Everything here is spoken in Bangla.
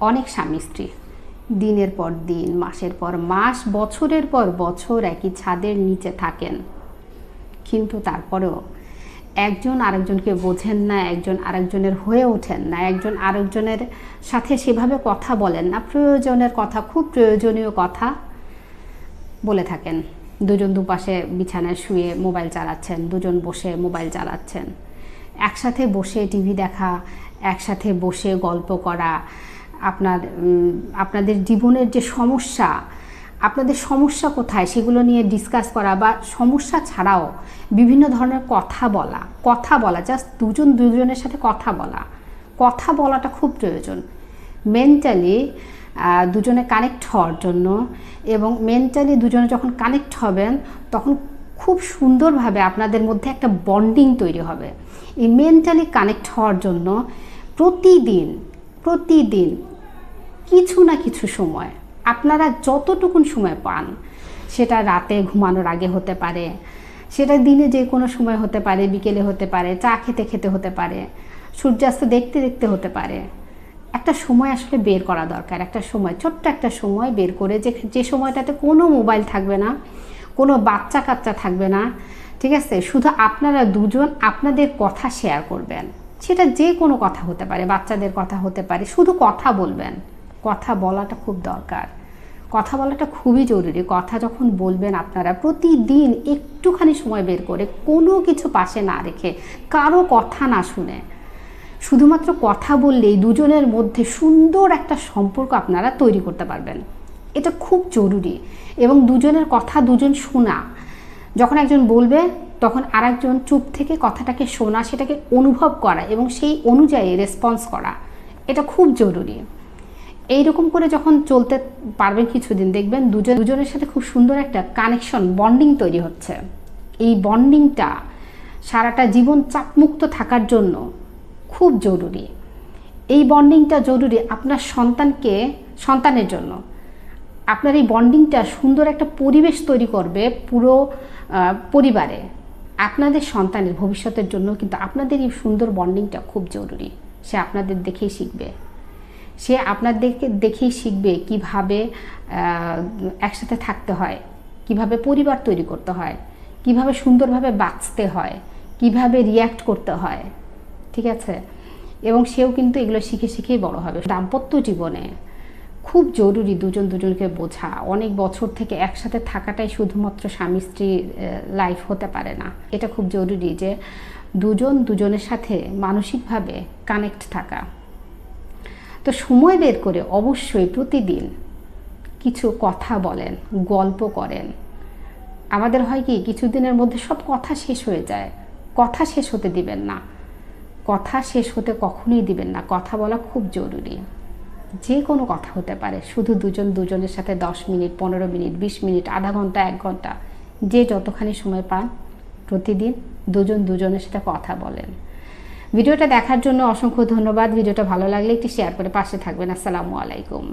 অনেক স্বামী স্ত্রী। দিনের পর দিন, মাসের পর মাস, বছরের পর বছর একই ছাদের নিচে থাকেন। কিন্তু তারপরেও একজন আরেকজনকে বোঝেন না, একজন আরেকজনের হয়ে ওঠেন না, একজন আরেকজনের সাথে সেভাবে কথা বলেন না। প্রয়োজনের কথা, খুব প্রয়োজনীয় কথা বলে থাকেন। দুজন দুপাশে বিছানায় শুয়ে মোবাইল চালাচ্ছেন, দুজন বসে মোবাইল চালাচ্ছেন। একসাথে বসে টিভি দেখা, একসাথে বসে গল্প করা আপনার আপনাদের জীবনের যে সমস্যা, আপনাদের সমস্যা কোথায় সেগুলো নিয়ে ডিসকাস করা বা সমস্যা ছাড়াও বিভিন্ন ধরনের কথা বলা কথা বলা জাস্ট দুজন দুজনের সাথে কথা বলা। কথা বলাটা খুব প্রয়োজন। মেন্টালি দুজনে কানেক্ট হওয়ার জন্য এবং মেন্টালি দুজনে যখন কানেক্ট হবেন, তখন খুব সুন্দরভাবে আপনাদের মধ্যে একটা বন্ডিং তৈরি হবে। এই মেন্টালি কানেক্ট হওয়ার জন্য প্রতিদিন প্রতিদিন কিছু না কিছু সময় আপনারা যতটুকুন সময় পান, সেটা রাতে ঘুমানোর আগে হতে পারে, সেটা দিনে যে কোনো সময় হতে পারে, বিকেলে হতে পারে, চা খেতে খেতে হতে পারে, সূর্যাস্ত দেখতে দেখতে হতে পারে। একটা সময় আসলে বের করা দরকার, একটা সময়, ছোট্ট একটা সময় বের করে যে যে সময়টাতে কোনো মোবাইল থাকবে না, কোনো বাচ্চা কাচ্চা থাকবে না, ঠিক আছে? শুধু আপনারা দুজন আপনাদের কথা শেয়ার করবেন। সেটা যে কোনো কথা হতে পারে, বাচ্চাদের কথা হতে পারে, শুধু কথা বলবেন। কথা বলাটা খুব দরকার। কথা বলাটা খুবই জরুরি। কথা যখন বলবেন আপনারা, প্রতিদিন একটুখানি সময় বের করে কোনো কিছু পাশে না রেখে কারও কথা না শুনে। শুধুমাত্র কথা বললেই দুজনের মধ্যে সুন্দর একটা সম্পর্ক আপনারা তৈরি করতে পারবেন। এটা খুব জরুরি। এবং দুজনের কথা দুজন শোনা। যখন একজন বলবে, তখন আরেকজন চুপ থেকে কথাটাকে শোনা, সেটাকে অনুভব করা এবং সেই অনুযায়ী রেসপন্স করা। এটা খুব জরুরি। এইরকম করে যখন চলতে পারবেন কিছুদিন, দেখবেন দুজন, দুজনের সাথে খুব সুন্দর একটা কানেকশন বন্ডিং তৈরি হচ্ছে। এই বন্ডিংটা সারাটা জীবন চাপমুক্ত থাকার জন্য খুব জরুরি। এই বন্ডিংটা জরুরি আপনার সন্তানকে, সন্তানের জন্য। আপনার এই বন্ডিংটা সুন্দর একটা পরিবেশ তৈরি করবে পুরো পরিবারে। আপনাদের সন্তানের ভবিষ্যতের জন্য কিন্তু আপনাদের এই সুন্দর বন্ডিংটা খুব জরুরি। সে আপনাদের দেখেই শিখবে। সে আপনাদেরকে দেখেই শিখবে কীভাবে একসাথে থাকতে হয়, কীভাবে পরিবার তৈরি করতে হয়, কীভাবে সুন্দরভাবে বাঁচতে হয়, কীভাবে রিয়্যাক্ট করতে হয়, ঠিক আছে? এবং সেও কিন্তু এগুলো শিখে শিখেই বড় হবে। দাম্পত্য জীবনে খুব জরুরি দুজন দুজনকে বোঝা। অনেক বছর থেকে একসাথে থাকাটাই শুধুমাত্র স্বামী স্ত্রী লাইফ হতে পারে না। এটা খুব জরুরি যে দুজন দুজনের সাথে মানসিকভাবে কানেক্ট থাকা। তো সময় বের করে অবশ্যই প্রতিদিন কিছু কথা বলেন, গল্প করেন। আমাদের হয় কি, কিছুদিনের মধ্যে সব কথা শেষ হয়ে যায়। কথা শেষ হতে দিবেন না। কথা শেষ হতে কখনোই দিবেন না। কথা বলা খুব জরুরি। যে কোনো কথা হতে পারে। শুধু দুজন দুজনের সাথে দশ মিনিট, পনেরো মিনিট, বিশ মিনিট, আধা ঘণ্টা, এক ঘণ্টা, যে যতখানি সময় পান প্রতিদিন দুজন দুজনের সাথে কথা বলেন। ভিডিওটা দেখার জন্য অসংখ্য ধন্যবাদ। ভিডিওটা ভালো লাগলে একটি শেয়ার করে পাশে থাকবেন। আসসালামু আলাইকুম।